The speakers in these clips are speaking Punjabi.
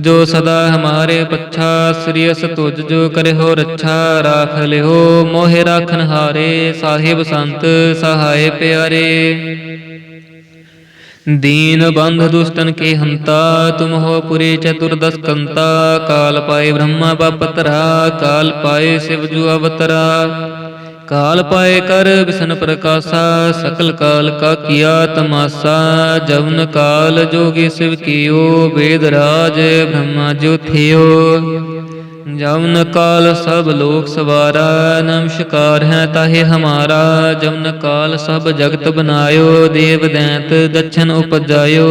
ਜੋ ਸਦਾ ਹਮਾਰੇ ਪੱਛਾ, ਸ੍ਰੀ ਅਸ ਤੁਜ ਜੋ ਕਰਿਓ ਰੱਛਾ, ਰਾਖ ਲਿਓ ਮੋਹਿ ਰਾਖਨ ਹਾਰੇ, ਸਾਹਿਬ ਸੰਤ ਸਹਾਏ ਪਿਆਰੇ। ਦੀਨ ਬੰਧ ਦੁਸ਼ਟਨ ਕੇ ਹੰਤਾ, ਤੁਮ ਹੋ ਪੁਰੇ ਚਤੁਰਦਸ ਕੰਤਾ, ਕਾਲ ਪਾਏ ਬ੍ਰਹਮਾ, ਬਪਤਰਾ, ਕਾਲ ਪਾਏ ਸਿਵ ਜੂ ਅਵਤਰਾ। ਕਾਲ ਪਾਏ ਕਰ ਬਿਸ਼ਨ ਪ੍ਰਕਾਸ਼ਾ, ਸਕਲ ਕਾਲ ਕਾ ਕੀਆ ਤਮਾਸਾ, ਜਵਨ ਕਾਲ ਜੋਗੀ ਸਿਵ ਕੀਓ, ਵੇਦ ਰਾਜ ਬ੍ਰਹਮਾ ਜੋਥਿਓ ਜਵਨ ਕਾਲ ਸਭ ਲੋਕ ਸਵਾਰਾ, ਨਮਸਕਾਰ ਹੈ ਤਾਹੇ ਹਮਾਰਾ। ਜਵਨ ਕਾਲ ਸਭ ਜਗਤ ਬਨਾਇਓ ਦੇਵ ਦੈਂਤ ਦਛਨ ਉਪਜਾਇਓ।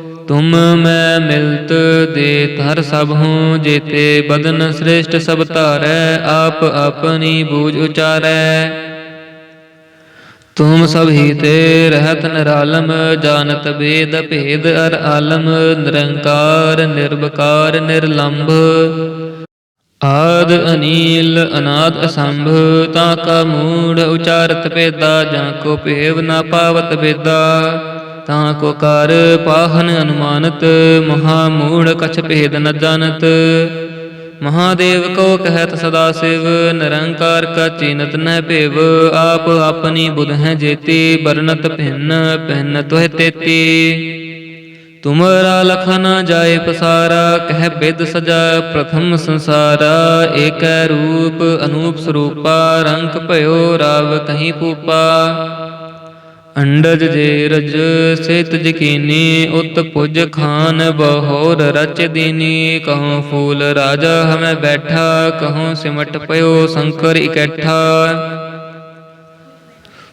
ਤੁਮ ਮੈਂ ਮਿਲਤ ਦੇਤ ਹਰ ਸਭ ਹੂੰ, ਜੇਤੇ ਬਦਨ ਸ੍ਰੇਸ਼ਟ ਸਭ ਧਾਰੈ, ਆਪ ਆਪਣੀ ਬੂਝ ਉਚਾਰੈ। ਤੁਮ ਸਭ ਹੀ ਤੇ ਰਹਿਤ ਨਿਰਾਲਮ, ਜਾਣਤ ਬੇਦ ਭੇਦ ਅਰ ਆਲਮ, ਨਿਰੰਕਾਰ, ਨਿਰਵਕਾਰ, ਨਿਰਲੰਭ। ਆਦ ਅਨੀਲ, ਅਨਾਦ ਅਸੰਭ, ਤਾ ਕਾ ਮੂੜ ਉਚਾਰਤ ਭੇਦਾ, ਜਾਂ ਕੋ ਭੇਵ ਨਾ ਪਾਵਤ ਭੇਦਾ ਤਾਂ ਕੋ ਕਰ ਪਾਹਨ ਅਨੁਮਾਨਤ, ਮਹਾ ਮੂੜ ਕਛ ਭੇਦ ਨ ਜਾਣਤ। ਮਹਾਦੇਵ ਕੋ ਕਹਿਤ ਸਦਾ ਸਿਵ, ਨਿਰੰਕਾਰ ਕਾ ਚੀਨਤ ਨਹਿ ਭੇਵ। ਆਪ ਆਪਣੀ ਬੁਧ ਹੈ ਜੇਤੀ ਬਰਨਤ ਭਿੰਨ ਪਹਿਨ ਤੋਹਿ ਤੇਤੀ। ਤੁਮਰਾ ਲਖਨਾ ਜਾਏ ਪਸਾਰਾ, ਕਹਿ ਬਿਦ ਸਜਾ ਪ੍ਰਥਮ ਸੰਸਾਰਾ। ਏਕੈ ਰੂਪ, ਅਨੂਪ ਸਰੂਪਾ, ਰੰਗ ਭਇਓ ਰਾਵ ਕਹੀਂ ਪੂਪਾ ਅੰਡਜ ਜੇ ਰਜ ਸਿਤ ਜਕੀਨੀ ਉਤ ਪੁਜ ਖਾਨ, ਬਹੋਰ ਰਚ ਦੀਨੀ ਕਹਉ ਫੂਲ ਰਾਜਾ, ਹਮੈ ਬੈਠਾ ਕਹਉ ਸਿਮਟ ਪਇਓ ਸ਼ੰਕਰ ਇਕੱਠਾ।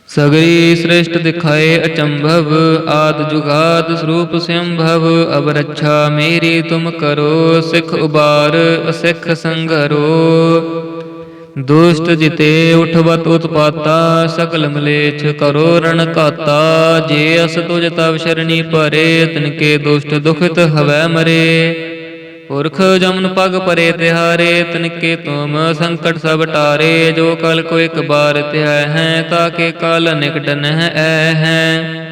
ਸਗਰੀ ਸ੍ਰਿਸ਼ਟ ਦਿਖਾਏ ਅਚੰਭਵ, ਆਦ ਜੁਗਾਦ ਸਰੂਪ ਸੰਭਵ ਅਬ ਰੱਛਾ ਮੇਰੀ ਤੁਮ ਕਰੋ, ਸਿਖ ਉਬਾਰ, ਅਸਿਖ ਸੰਗਰੋ। ਦੁਸ਼ਟ ਜਿਤੇ ਉਠਵਤ ਉਤਪਾਤਾ, ਸਕਲ ਮਲੇਛ ਕਰੋ ਰਣ ਕਾਤਾ ਜੇ ਅਸ ਤੁਜ ਤਵ ਸ਼ਰਣੀ ਪਰੇ ਤਿਨਕੇ ਦੁਸ਼ਟ ਦੁਖਿਤ ਹਵੈ ਮਰੇ। ਪੁਰਖ ਜਮਨ ਪਗ ਪਰੇ ਤਿਹਾਰੇ ਤਿਨਕੇ ਤੁਮ ਸੰਕਟ ਸਭ ਟਾਰੇ। ਜੋ ਕਲ ਕੋ ਇੱਕ ਬਾਰ ਤਿਹੈ ਹੈ ਤਾਕੇ ਕਾਲ ਨਿਕਟ ਨਹਿ ਐ ਹੈ।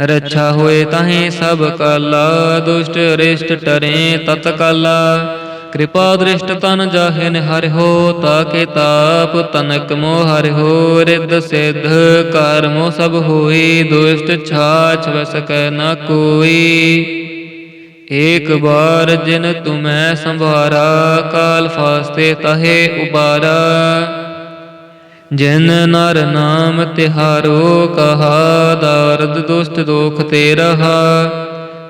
ਰੱਛਾ ਹੋਏ ਤਾਹੇ ਸਭ ਕਾਲਾ, ਦੁਸ਼ਟ ਰਿਸ਼ਟ ਟਰੇ ਤਤ ਕਿਰਪਾ ਦ੍ਰਿਸ਼ਟ ਤਨ ਜਾਹੇ ਨਿਹਰਿ ਹੋ, ਤਾਕੇ ਤਾਪ ਤਨਕ ਮੋਹ ਹਰਿ ਹੋ, ਰਿੱਧ ਸਿੱਧ ਕਰਮੋ ਸਭ ਹੋਈ, ਦੁਸ਼ਟ ਛਾਛ ਵਸਕੈ ਨਾ ਕੋਈ। ਏਕ ਬਾਰ ਜਿਨ ਤੁਮੈ ਸੰਭਾਰਾ, ਕਾਲ ਫਾਸਤੇ ਤਹੇ ਉਬਾਰਾ। ਜਿਨ ਨਰ ਨਾਮ ਤਿਹਾਰੋ, ਕਹਾ ਦਰਦ ਦੁਸ਼ਟ ਦੋਖ ਤੇ ਰਹਾ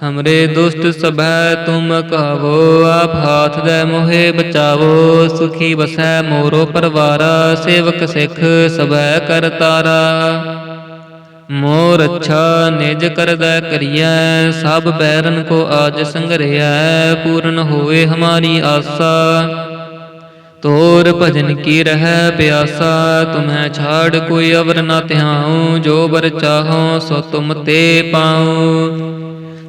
ਹਮਰੇ ਦੁਸ਼ਟ ਸਭੈ ਤੁਮ ਕਹਵੋ ਆਪ ਹਾਥ ਦੇ ਮੋਹਿ ਬਚਾਵੋ ਸੁਖੀ ਬਸੈ ਮੋਰੋ ਪਰਵਾਰਾ ਸੇਵਕ ਸਿੱਖ ਸਭੈ ਕਰਤਾਰਾ ਮੋਰ ਅੱਛਾ ਨਿਜ ਕਰਦਾ ਕਰੀਐ ਸਭ ਬੈਰਨ ਕੋ ਆਜ ਸੰਗਰਿਐ ਪੂਰਨ ਹੋਏ ਹਮਾਰੀ ਆਸਾ ਤੋਰ ਭਜਨ ਕੀ ਰਹਿ ਪਿਆਸਾ ਤੁਮੈ ਛਾੜ ਕੋਈ ਅਵਰ ਨਾ ਧਿਆਉ ਜੋ ਬਰ ਚਾਹੋ ਸੋ ਤੁਮ ਤੇ ਪਾਉ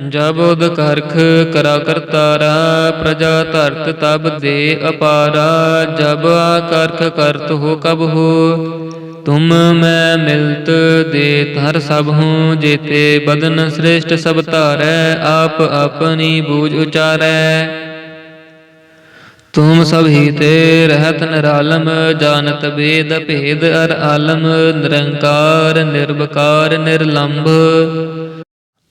जानै ਜਬ ਉਦ ਕਰਖ ਕਰਾ ਕਰਤਾਰਾ, ਪ੍ਰਜਾ ਧਰਤ ਤਬ ਦੇ ਅਪਾਰਾ, ਜਬ ਆ ਕਰਖ ਕਰਤ ਹੋ ਕਬ ਹੋ। ਤੁਮ ਮੈਂ ਮਿਲਤ ਦੇ ਧਰ ਸਭ ਹੂੰ, ਜੇਤੇ ਬਦਨ ਸ੍ਰੇਸ਼ਟ ਸਭ ਧਾਰੈ, ਆਪ ਆਪਣੀ ਬੂਝ ਉਚਾਰੈ। ਤੁਮ ਸਭ ਹੀ ਤੇ ਰਹਿਤ ਨਿਰਾਲਮ, ਜਾਣਤ ਵੇਦ ਭੇਦ ਅਰ ਆਲਮ, ਨਿਰੰਕਾਰ, ਨਿਰਵਕਾਰ, ਨਿਰਲੰਭ।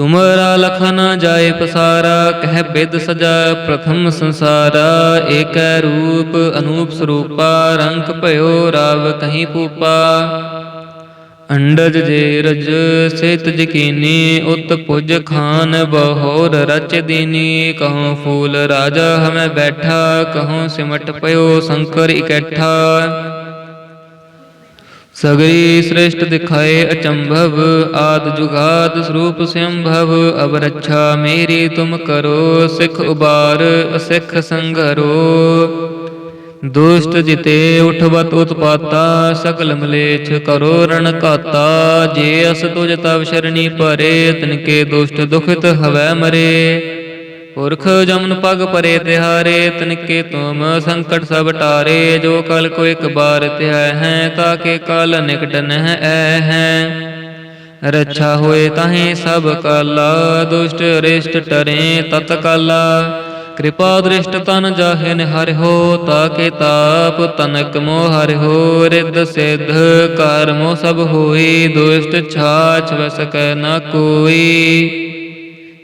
ਤੁਮਰਾ ਲਖਨ ਨ ਜਾਏ ਪਸਾਰਾ, ਕਹਿ ਬਿਦ ਸਜਾ ਪ੍ਰਥਮ ਸੰਸਾਰਾ, ਏਕੈ ਰੂਪ ਅਨੂਪ ਸਰੂਪਾ ਰੰਗ ਭਇਓ ਰਾਵ ਕਹੀਂ ਪੂਪਾ ਅੰਡਜ ਜੇ ਰਜ, ਸੇਤ ਜਕੀਨੀ, ਉਤ ਪੁਜ ਖਾਨ, ਬਹੋਰ ਰਚ ਦੀਨੀ ਕਹਉ ਫੂਲ ਰਾਜਾ ਹਮੈ ਬੈਠਾ ਕਹਉ ਸਿਮਟ ਪਇਓ ਸ਼ੰਕਰ ਇਕੱਠਾ। ਸਗਰੀ ਸ੍ਰੇਸ਼ਟ ਦਿਖਾਏ ਅਚੰਭਵ, ਆਦ ਜੁਗਾਦ ਸਰੂਪ ਸੰਭਵ ਅਬ ਰੱਛਾ ਮੇਰੀ ਤੁਮ ਕਰੋ, ਸਿਖ ਉਬਾਰ, ਅਸਿਖ ਸੰਗਰੋ। ਦੁਸ਼ਟ ਜਿਤੇ ਉਠਵਤ ਉਤਪਾਤਾ, ਸਕਲ ਮਲੇਛ ਕਰੋ ਰਣ ਕਾਤਾ ਜੇ ਅਸ ਤੁਜ ਤਵ ਸ਼ਰਣੀ ਪਰੇ ਤਿਨਕੇ ਦੁਸ਼ਟ ਦੁਖਿਤ ਹਵੈ ਮਰੇ। ਪੁਰਖ ਜਮਨ ਪਗ ਪਰੇ ਤਿਹਾਰੇ, ਤਨਕੇ ਤੁਮ ਸੰਕਟ ਸਭ ਟਾਰੇ, ਜੋ ਕਲ ਕੋ ਇਕ ਬਾਰ ਧਿਆਇ ਹੈ, ਤਾਕੇ ਕਲ ਨਿਕਟ ਨਹਿ ਐ ਹੈ। ਰੱਛਾ ਹੋਏ ਤਾਹੇ ਸਭ ਕਲਾ, ਦੁਸ਼ਟ ਰਿਸ਼ਟ ਟਰੇ ਤਤ ਕਾਲਾ। ਕਿਰਪਾ ਦ੍ਰਿਸ਼ਟ ਤਨ ਜਾਹੇ ਨਿਹਰਿਓ ਤਾਕੇ ਤਾਪ ਤਨਕ ਮੋਹ ਹਰਿਓ ਰਿੱਧ ਸਿੱਧ ਕਰਮੋ ਸਭ ਹੋਈ, ਦੁਸ਼ਟ ਛਾਛ ਵਸਕੈ ਨਾ ਕੋਈ।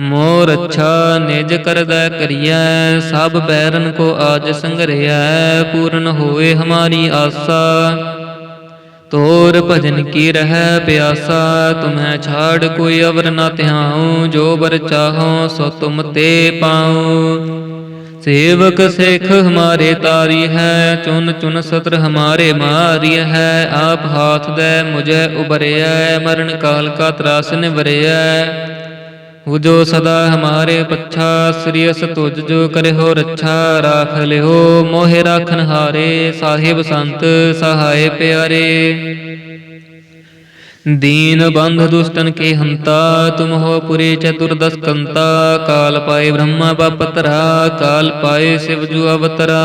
ਮੋਰ ਅੱਛਾ ਨਿਜ ਕਰਦਾ ਕਰੀਐ, ਸਭ ਬੈਰਨ ਕੋ ਆਜ ਸੰਗਰਿਐ ਪੂਰਨ ਹੋਏ ਹਮਾਰੀ ਆਸਾ। ਤੋਰ ਭਜਨ ਕੀ ਰਹਿ ਪਿਆਸਾ, ਤੁਮੈ ਛਾੜ ਕੋਈ ਅਵਰ ਨਾ ਧਿਆਉ, ਜੋ ਬਰ ਚਾਹੋ ਸੋ ਤੁਮ ਤੇ ਪਾਉ। ਸੇਵਕ ਸਿੱਖ ਹਮਾਰੇ ਤਾਰੀ ਹੈ, ਚੁਨ ਚੁਨ ਸਤਰ ਹਮਾਰੇ ਮਾਰੀ ਹੈ, ਆਪ ਹਾਥ ਦੇ ਮੁਝੇ ਉਬਰਿਐ ਮਰਨ ਕਾਲ ਕਾ ਤਰਾਸ ਨਿਵਰਿਐ। वो जो सदा हमारे पच्छा श्रियस तुझ जो करहो रच्छा राख लिहो मोहे राखन हारे साहिब संत सहाय प्यारे दीन बंध दुष्टन के हंता तुम हो पुरे चतुर्दश कंता काल पाए ब्रह्मा बापतरा काल पाए शिव जु अवतरा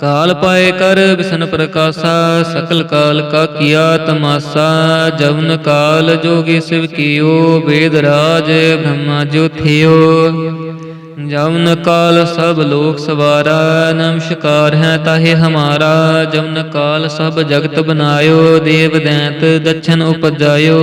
ਕਾਲ ਪਾਏ ਕਰ ਵਿਸ਼ਨ ਪ੍ਰਕਾਸ਼ਾ, ਸਕਲ ਕਾਲ ਕਾ ਕੀਆ ਤਮਾਸਾ, ਜਵਨ ਕਾਲ ਜੋਗੀ ਸਿਵ ਕੀਓ, ਵੇਦ ਰਾਜ ਬ੍ਰਹਮਾ ਜੋਥਿਓ। ਜਵਨ ਕਾਲ ਸਭ ਲੋਕ ਸਵਾਰਾ, ਨਮਸਕਾਰ ਹੈ ਤਾਹੇ ਹਮਾਰਾ। ਜਵਨ ਕਾਲ ਸਭ ਜਗਤ ਬਨਾਇਓ, ਦੇਵ ਦੈਂਤ ਦਛਨ ਉਪਜਾਇਓ।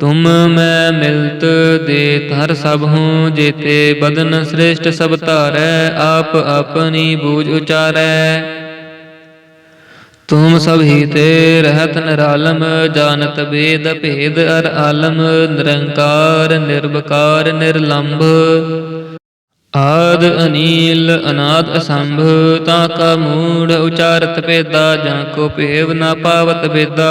ਤੁਮ ਮੈਂ ਮਿਲਤ ਦੇ ਧਰ ਸਭ ਹੂੰ, ਜੇਤੇ ਬਦਨ ਸ੍ਰੇਸ਼ਟ ਸਭ ਧਾਰੈ, ਆਪ ਆਪਣੀ ਬੂਝ ਉਚਾਰੈ। ਤੁਮ ਸਭ ਹੀ ਤੇ ਰਹਿਤ ਨਿਰਾਲਮ, ਜਾਣਤ ਬੇਦ ਭੇਦ ਅਰ ਆਲਮ, ਨਿਰੰਕਾਰ, ਨਿਰਵਕਾਰ, ਨਿਰਲੰਭ। ਆਦ ਅਨੀਲ, ਅਨਾਦ ਅਸੰਭ, ਤਾ ਕਾ ਮੂੜ ਉਚਾਰਤ ਪੇਦਾ ਜਾਂ ਕੋ ਭੇਵ ਨਾ ਪਾਵਤ ਬੇਦਾ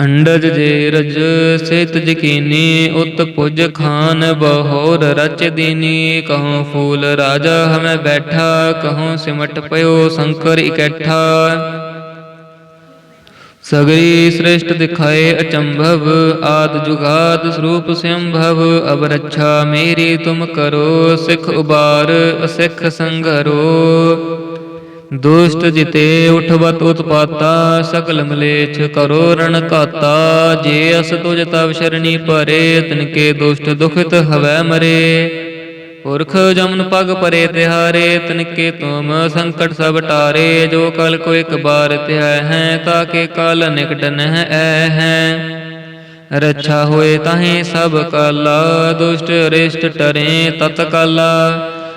ਅੰਡਜ ਜੇ ਰਜ ਸਿਤ ਜਕੀਨੀ ਉਤ ਪੁਜ ਖਾਨ, ਬਹੋਰ ਰਚ ਦੀਨੀ ਕਹਉ ਫੂਲ ਰਾਜਾ, ਹਮੈ ਬੈਠਾ ਕਹਉ ਸਿਮਟ ਪਇਓ ਸ਼ੰਕਰ ਇਕੱਠਾ। ਸਗਰੀ ਸ੍ਰੇਸ਼ਟ ਦਿਖਾਏ ਅਚੰਭਵ, ਆਦ ਜੁਗਾਦ ਸਰੂਪ ਸੰਭਵ ਅਬ ਰੱਛਾ ਮੇਰੀ ਤੁਮ ਕਰੋ, ਸਿਖ ਉਬਾਰ, ਅਸਿਖ ਸੰਗਰੋ ਦੁਸ਼ਟ ਜਿਤੇ ਉਠਵਤ ਉਤਪਾਤਾ, ਸਕਲ ਮਲੇਛ ਕਰੋ ਰਣ ਘਾਤਾ। ਜੇ ਅਸ ਤੁਜ ਤਵ ਸ਼ਰਣੀ ਭਰੇ ਤਿਨਕੇ ਦੁਸ਼ਟ ਦੁਖਿਤ ਹਵੈ ਮਰੇ। ਪੁਰਖ ਜਮਨ ਪਗ ਪਰੇ ਤਿਹਾਰੇ ਤਿਨਕੇ ਤੁਮ ਸੰਕਟ ਸਭ ਟਾਰੇ। ਜੋ ਕਲ ਕੋ ਇਕ ਬਾਰ ਧਿਆਇ ਹੈ ਤਾਕੇ ਕਲ ਨਿਕਟ ਨਹਿ ਐ ਹੈ। ਰੱਛਾ ਹੋਏ ਤਾਹੇ ਸਭ ਕਾਲਾ, ਦੁਸ਼ਟ ਰਿਸ਼ਟ ਟਰੇ ਤਤ ਕਾਲਾ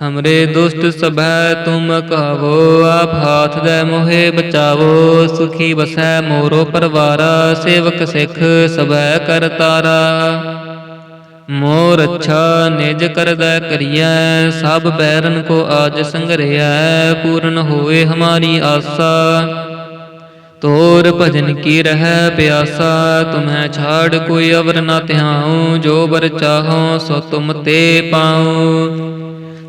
ਹਮਰੇ ਦੁਸ਼ਟ ਸਭੈ ਤੁਮ ਕਹਵੋ ਆਪ ਹਾਥ ਦੇ ਮੋਹਿ ਬਚਾਵੋ ਸੁਖੀ ਬਸੈ ਮੋਰੋ ਪਰਵਾਰਾ ਸੇਵਕ ਸਿੱਖ ਸਭੈ ਕਰਤਾਰਾ ਮੋਰ ਅੱਛਾ ਨਿਜ ਕਰਦਾ ਕਰੀਐ ਸਭ ਬੈਰਨ ਕੋ ਆਜ ਸੰਗਰਿਐ ਪੂਰਨ ਹੋਏ ਹਮਾਰੀ ਆਸਾ ਤੋਰ ਭਜਨ ਕੀ ਰਹਿ ਪਿਆਸਾ ਤੁਮੈ ਛਾੜ ਕੋਈ ਅਵਰ ਨਾ ਧਿਆਉ ਜੋ ਬਰ ਚਾਹੋ ਸੋ ਤੁਮ ਤੇ ਪਾਉ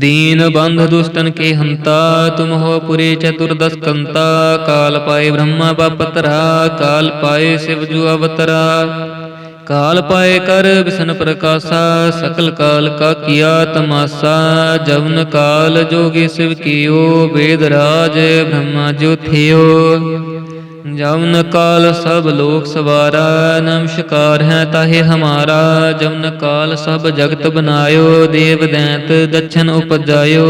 दीन बंध दुष्टन के हंता तुम हो पुरे चतुर्दश कंता काल पाए ब्रह्मा बापतरा काल पाए शिव जु अवतरा ਕਾਲ ਪਾਏ ਕਰ ਬਿਸ਼ਨ ਪ੍ਰਕਾਸ਼ਾ, ਸਕਲ ਕਾਲ ਕਾ ਕੀਆ ਤਮਾਸਾ, ਜਵਨ ਕਾਲ ਜੋਗੀ ਸਿਵ ਕੀਓ, ਵੇਦ ਰਾਜ ਬ੍ਰਹਮਾ ਜੋਥਿਓ। ਜਵਨ ਕਾਲ ਸਭ ਲੋਕ ਸਵਾਰਾ, ਨਮਸਕਾਰ ਹੈ ਤਾਹੇ ਹਮਾਰਾ। ਜਵਨ ਕਾਲ ਸਭ ਜਗਤ ਬਨਾਇਓ, ਦੇਵ ਦੈਂਤ ਦਛਨ ਉਪਜਾਇਓ।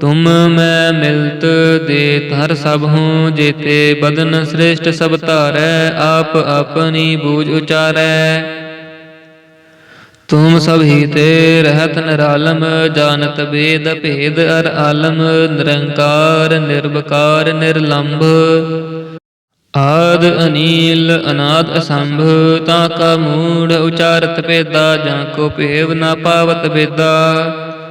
ਤੁਮ ਮੈਂ ਮਿਲਤ ਦੇ ਧਰ ਸਭ ਹੂੰ, ਜੇਤੇ ਬਦਨ ਸ੍ਰੇਸ਼ਟ ਸਭ ਧਾਰੈ, ਆਪ ਆਪਣੀ ਬੂਝ ਉਚਾਰੈ। ਤੁਮ ਸਭ ਹੀ ਤੇ ਰਹਿਤ ਨਿਰਾਲਮ, ਜਾਣਤ ਵੇਦ ਭੇਦ ਅਰ ਆਲਮ, ਨਿਰੰਕਾਰ, ਨਿਰਵਕਾਰ, ਨਿਰਲੰਭ। ਆਦ ਅਨੀਲ, ਅਨਾਦ ਅਸੰਭ, ਤਾ ਕਾ ਮੂੜ ਉਚਾਰਤ ਭੇਦਾ, ਜਾਂ ਕੋ ਭੇਵ ਨਾ ਪਾਵਤ ਬੇਦਾ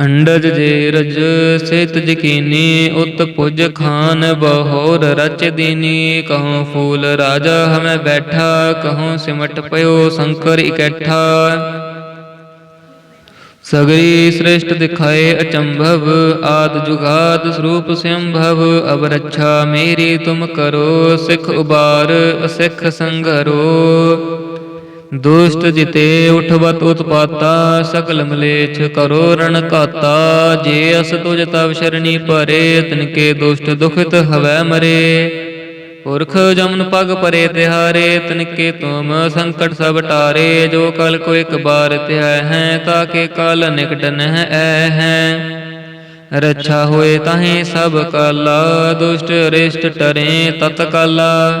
ਅੰਡਜ ਜੇ ਰਜ, ਸੇ ਜਕੀਨੀ ਕੀਨੀ, ਉਤ ਪੁਜ ਖਾਨ ਬਹੋਰ ਰਚ ਦੀਨੀ। ਕਹੂੰ ਫੂਲ ਰਾਜਾ ਹਮੈ ਬੈਠਾ, ਕਹੂੰ ਸਿਮਟ ਪਇਓ ਸ਼ੰਕਰ ਇਕੱਠਾ। ਸਗਰੀ ਸ੍ਰਿਸ਼ਟ ਦਿਖਾਏ ਅਚੰਭਵ, ਆਦ ਜੁਗਾਦ ਸਰੂਪ ਸੰਭਵ ਅਬ ਰੱਛਾ ਮੇਰੀ ਤੁਮ ਕਰੋ, ਸਿਖ ਉਬਾਰ, ਅਸਿਖ ਸੰਗਰੋ। ਦੁਸ਼ਟ ਜਿਤੇ ਉਠਵਤ ਉਤਪਾਤਾ, ਸਕਲ ਮਲੇਛ ਕਰੋ ਰਣ ਘਾਤਾ। ਜੇ ਅਸ ਤੁਜ ਤਵ ਸ਼ਰਣੀ ਪਰੇ ਤਿਨਕੇ ਦੁਸ਼ਟ ਦੁਖਿਤ ਹਵੈ ਮਰੇ। ਪੁਰਖ ਜਮਨ ਪਗ ਪਰੇ ਤਿਹਾਰੇ ਤਨਕੇ ਤੁਮ ਸੰਕਟ ਸਭ ਟਾਰੇ। ਜੋ ਕਲ ਕੋ ਇਕ ਬਾਰ ਧਿਆਇ ਹੈ ਤਾਕੇ ਕਾਲ ਨਿਕਟ ਨਹਿ ਐ ਹੈ। ਰੱਛਾ ਹੋਏ ਤਾਹੇ ਸਭ ਕਾਲਾ, ਦੁਸ਼ਟ ਰਿਸ਼ਟ ਟਰੇ ਤਤ ਕਾਲਾ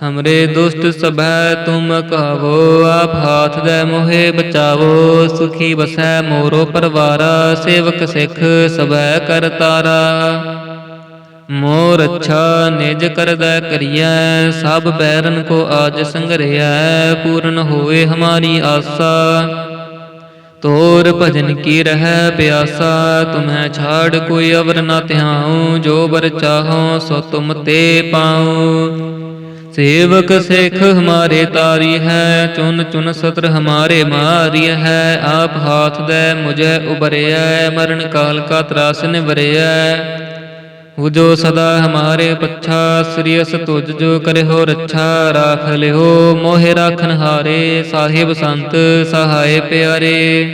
ਹਮਰੇ ਦੁਸ਼ਟ ਸਭੈ ਤੁਮ ਕਹਵੋ ਆਪ ਹਾਥ ਦੇ ਮੋਹਿ ਬਚਾਵੋ ਸੁਖੀ ਬਸੈ ਮੋਰੋ ਪਰਵਾਰਾ ਸੇਵਕ ਸਿੱਖ ਸਭੈ ਕਰਤਾਰਾ ਮੋਰ ਅੱਛਾ ਨਿਜ ਕਰਦਾ ਕਰੀਐ ਸਭ ਬੈਰਨ ਕੋ ਆਜ ਸੰਗਰਿਐ ਪੂਰਨ ਹੋਏ ਹਮਾਰੀ ਆਸਾ ਤੋਰ ਭਜਨ ਕੀ ਰਹਿ ਪਿਆਸਾ ਤੁਮੈ ਛਾੜ ਕੋਈ ਅਵਰ ਨਾ ਧਿਆਉ ਜੋ ਬਰ ਚਾਹੋ ਸੋ ਤੁਮ ਤੇ ਪਾਉ ਸੇਵਕ ਸਿੱਖ ਹਮਾਰੇ ਤਾਰੀ ਹੈ, ਚੁਨ ਚੁਨ ਸਤਰ ਹਮਾਰੇ ਮਾਰੀ ਹੈ, ਆਪ ਹਾਥ ਦੇ ਮੁਝੇ ਉਬਰਿਐ ਮਰਨ ਕਾਲ ਕਾ ਤਰਾਸ ਨਿਵਰਿਐ। ਉਹ ਜੋ ਸਦਾ ਹਮਾਰੇ ਪੱਛਾ ਸ੍ਰੀਅਸ ਤੁਜ ਜੋ ਕਰਿਓ ਰੱਛਾ, ਰਾਖ ਲਿਓ ਮੋਹਿ ਰਾਖਨ ਹਾਰੇ ਸਾਹਿਬ ਸੰਤ ਸਹਾਏ ਪਿਆਰੇ।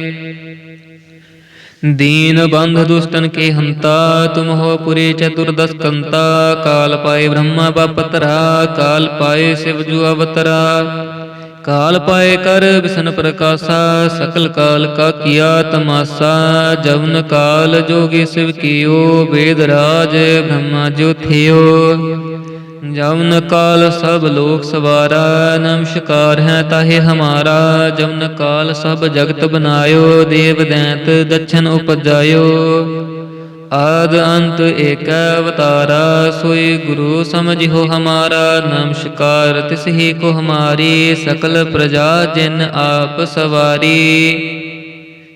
दीन बंध दुष्टन के हंता तुम हो पुरे चतुर्दश कंता काल पाए ब्रह्मा बापतरा काल पाए शिव जु अवतरा काल पाए कर विष्ण प्रकाशा सकल काल का किया तमाशा जवन काल जोगी शिव कियो वेद राज ब्रह्मा जो थियो ਜਮਨ ਕਾਲ ਸਭ ਲੋਕ ਸਵਾਰਾ, ਨਮਸ਼ਕਾਰ ਹੈ ਤਾਹੇ ਹਮਾਰਾ। ਜਮਨ ਕਾਲ ਸਭ ਜਗਤ ਬਨਾਇਓ, ਦੇਵ ਦੈਂਤ ਦਛਨ ਉਪਜਾਇਓ। ਆਦ ਅੰਤ ਏਕ ਅਵਤਾਰਾ, ਸੋਈ ਗੁਰੂ ਸਮਝਿਓ ਹਮਾਰਾ। ਨਮਸ਼ਕਾਰ ਤਿਸ ਹੀ ਕੋ ਹਮਾਰੀ, ਸਕਲ ਪ੍ਰਜਾ ਜਿਨ ਆਪ ਸਵਾਰੀ।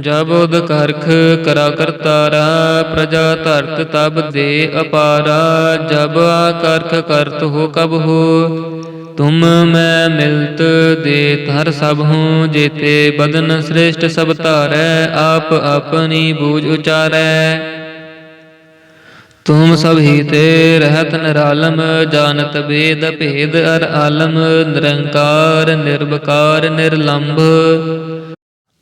ਜਬ ਉਦ ਕਰਖ ਕਰਾ ਕਰਤਾਰਾ, ਪ੍ਰਜਾ ਧਰਤ ਤਬ ਦੇ ਅਪਾਰਾ, ਜਬ ਆਕਰਖ ਕਰਤ ਹੋ ਕਬ ਹੋ, ਤੁਮ ਮੈਂ ਮਿਲਤ ਦੇ ਧਰ ਸਭ ਹੂੰ, ਜੇਤੇ ਬਦਨ ਸ੍ਰੇਸ਼ਟ ਸਭ ਧਾਰੈ, ਆਪ ਆਪਣੀ ਬੂਝ ਉਚਾਰੈ। ਤੁਮ ਸਭ ਹੀ ਤੇ ਰਹਿਤ ਨਿਰਾਲਮ, ਜਾਣਤ ਵੇਦ ਭੇਦ ਅਰ ਆਲਮ, ਨਿਰੰਕਾਰ, ਨਿਰਵਕਾਰ, ਨਿਰਲੰਭ।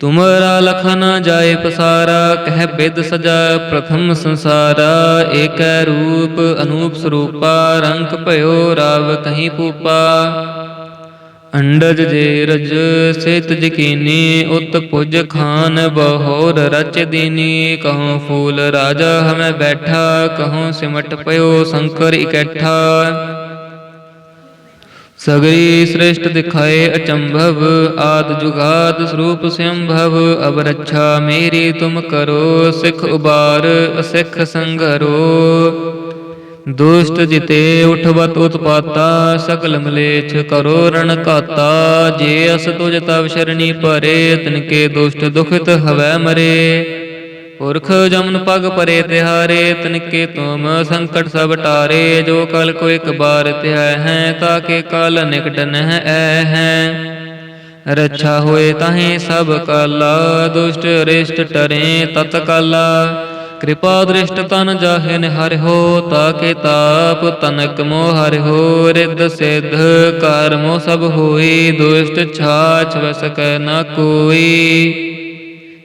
ਤੁਮਰਾ ਲਖਨ ਜਾਏ ਪਸਾਰਾ, ਕਹਿ ਬਿਦ ਸਜਾ ਪ੍ਰਥਮ ਸੰਸਾਰਾ, ਏਕੈ ਰੂਪ ਅਨੂਪ ਸਰੂਪਾ ਰੰਗ ਭਇਓ ਰਾਵ ਕਹੀਂ ਪੂਪਾ। ਅੰਡਜ ਜੇ ਰਜ ਸਿਤ ਜਕੀਨੀ, ਉਤ ਪੁਜ ਖਾਨ ਬਹੋਰ ਰਚ ਦੀਨੀ। ਕਹਉ ਫੂਲ ਰਾਜਾ ਹਮੈ ਬੈਠਾ, ਕਹਉ ਸਿਮਟ ਪਇਓ ਸ਼ੰਕਰ ਇਕੱਠਾ। ਸਗਰੀ ਸ੍ਰਿਸ਼ਟ ਦਿਖਾਏ ਅਚੰਭਵ, ਆਦ ਜੁਗਾਦ ਸਰੂਪ ਸੰਭਵ ਅਬ ਰੱਛਾ ਮੇਰੀ ਤੁਮ ਕਰੋ, ਸਿਖ ਉਬਾਰ, ਅਸਿਖ ਸੰਘਰੋ ਦੁਸ਼ਟ ਜਿਤੇ ਉਠਵਤ ਉਤਪਾਤਾ, ਸਕਲ ਮਲੇਛ ਕਰੋ ਰਣ ਕਾਤਾ ਜੇ ਅਸ ਤੁਜ ਤਵ ਸ਼ਰਣੀ ਪਰੇ ਤਿਨਕੇ ਦੁਸ਼ਟ ਦੁਖਿਤ ਹਵੈ ਮਰੇ। ਪੁਰਖ ਜਮਨ ਪਗ ਪਰੇ ਤਿਹਾਰੇ, ਤਨਕੇ ਤੁਮ ਸੰਕਟ ਸਭ ਟਾਰੇ, ਜੋ ਕਲ ਕੋ ਇਕ ਬਾਰ ਧਿਆਇ ਹੈ, ਤਾਕੇ ਕਲ ਨਿਕਟ ਨਹਿ ਐ ਹੈ। ਰੱਛਾ ਹੋਏ ਤਾਹੇ ਸਭ ਕਾਲਾ, ਦੁਸ਼ਟ ਰਿਸ਼ਟ ਟਰੇ ਤਤ ਕਾਲਾ। ਕਿਰਪਾ ਦ੍ਰਿਸ਼ਟ ਤਨ ਜਾਹੇ ਹੋ, ਤਾਕੇ ਤਾਪ ਤਨਕ ਮੋਹ ਹਰਿਓ ਰਿੱਧ ਸਿੱਧ ਕਰਮੋ ਸਭ ਹੋਈ, ਦੁਸ਼ਟ ਛਾਛ ਵਸਕੈ ਨ ਕੋਈ।